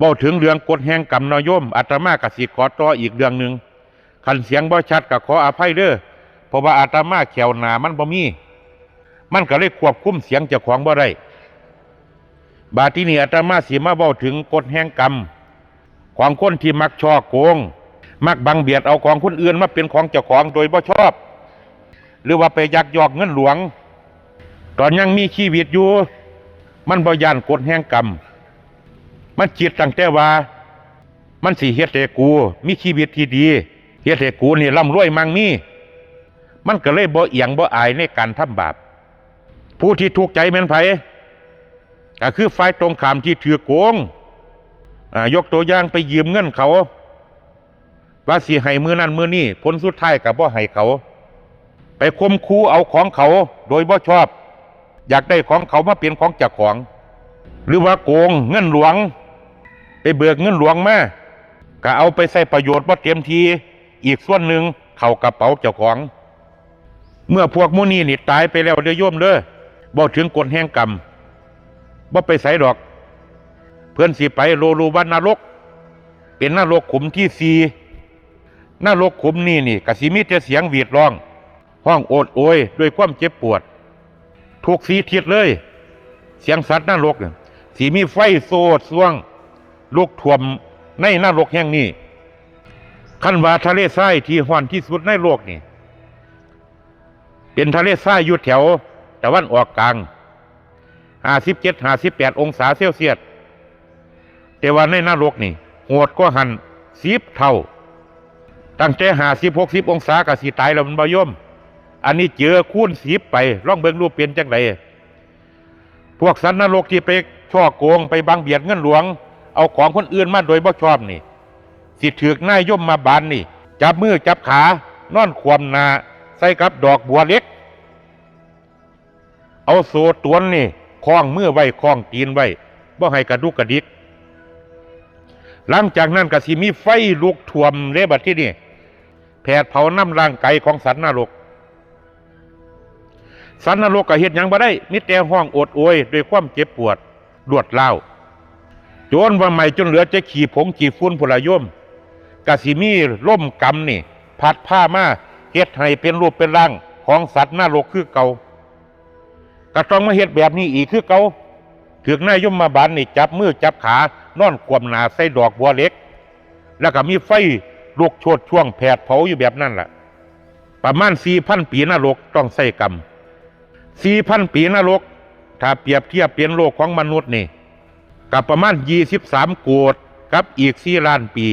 บ้าถึงเรื่องกฎแห่งกรรมนอยมอาตมากสิขอต่ออีกเรื่องหนึ่งคันเสียงบ่ชัดก็ขออภัยเด้อเพราะว่าอาตมาแขวหนามันบ่มี มันก็เลยควบคุมเสียงเจ้าของบ่ได้บาที่นี่อาตมาสิมาเว้าถึงกฎแห่งกรรม ของคนที่มักช่อโกง มักบังเบียดเอาของคนอื่นมาเป็นของเจ้าของโดยบ่ชอบ หรือว่าไปยักยอกเงินหลวง ตอนยังมีชีวิตอยู่ มันบ่ย่านกฎแห่งกรรม มันจิตตั้งแต่ว่า มันสิเฮ็ดให้กู มีชีวิตที่ดีเฮ็ดให้กูนี่ร่ำรวยมั่งมีมันก็เลยบ่เอียงบ่อายในการทำบาปผู้ที่ถูกข์ใจแม่นไผก็คือฝ่ายตรงข้ามที่ถือโกงยกตัวอย่างไปยืมเงินเขาว่าสิให้มือนั่นมือนี่ผลสุดท้ายกับบ่ให้เขา ไปคมคูเอาของเขาโดยบ่ชอบ อยากได้ของเขามาเป็นของจ้าของ หรือว่าโกงเงินหลวง เบิกเงินหลวงมาก็เอาไปใส่ประโยชน์บ่เต็มทีอีกส่วนหนึ่งเข้ากระเป๋าเจ้าของ เมื่อพวกมุนีนี่ตายไปแล้วเด้อโยมเด้อบ่ถึงกฎแห่งกรรมบ่ไปใส่ดอก เพื่อนสิไปโลรูวันนรก เป็นนรกขุมที่สี่นรกขุมนี่นี่กสิมีแต่เสียงหวีดร้อง ห้องโอดโอยด้วยความเจ็บปวด ทุกสีทิศเลย เสียงสัตว์นรกสีมีไฟโซดส่วง ลุกท่วมในนรกแห่งนี้คันว่าทะเลทรายที่ห้อนที่สุดในโลกนี่ เป็นทะเลทรายอยู่แถวตะวันออกกลางห้าสิบเจ็ดห้าสิบแปดองศาเซลเซียสแต่ว่าในนรกนี่โหดก็หันสิบเท่า ตั้งแต่ห้าสิบหกสิบองศากับสีตายแล้วมันบาย่มอันนี้เจอคูณสิบไปร่องเบิงรูปเปลี่ยนจังไรพวกสันนรกที่ไปช่อโกงไปบังเบียดเงินหลวง เอาของคนอื่นมาโดยบ่ชอบนี่ สิถือกนายย่มมาบานนี่ จับมือจับขานอนควมนาใส่กับดอกบัวเล็ก เอาโซตวนนี่คล้องมือไว้คล้องตีนไว้บ่ให้กระดุกกระดิก หลังจากนั้นก็สิมีไฟลุกท่วมเลยบัดที่นี่แผดเผาน้ำร่างกายของสัตว์นรก สันนรกก็เฮ็ดยังบ่ได้มิแต่ห้องโอดโอยด้วยความเจ็บปวดรวดเล่า โจนว่าใหม่จนเหลือจะขี่ผงขี่ฟุ้นพลายมกสิมีล่มกรรมนี่ พัดผ้ามาเฮ็ดให้เป็นรูปเป็นร่างของสัตว์นรกคือเก่าก็ต้องมาเฮ็ดแบบนี้อีกคือเก่าถึงนายยมมาบานนี่จับมือจับขานอนควมหนาใส่ดอกบัวเล็ก แล้วก็มีไฟลุกโชดช่วงแผดเผาอยู่แบบนั้นล่ะ ประมาณสี่พันปีนรกต้องใส่กรรมสี่พันปีนรก ถ้าเปรียบเทียบเป็นโลกของมนุษย์นี่ กับประมาณยี่สิบสามโกดกับอีกสี่ล้านปี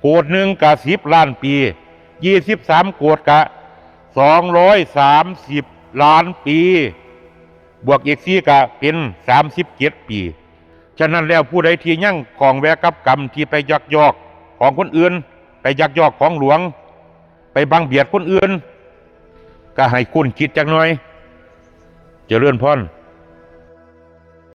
โกดหนึ่งกับสิบล้านปียี่สิบสามโกดกะสองร้อยสามสิบล้านปี บวกอีกสี่กะเป็นสามสิบเจ็ดปี ฉะนั้นแล้วผู้ใดที่ยั่งของแวกับกรรมที่ไปยักยอกของคนอื่น ไปยักยอกของหลวง ไปบังเบียดคนอื่น ก็ให้คุณคิดจักหน่อยจเจริญพร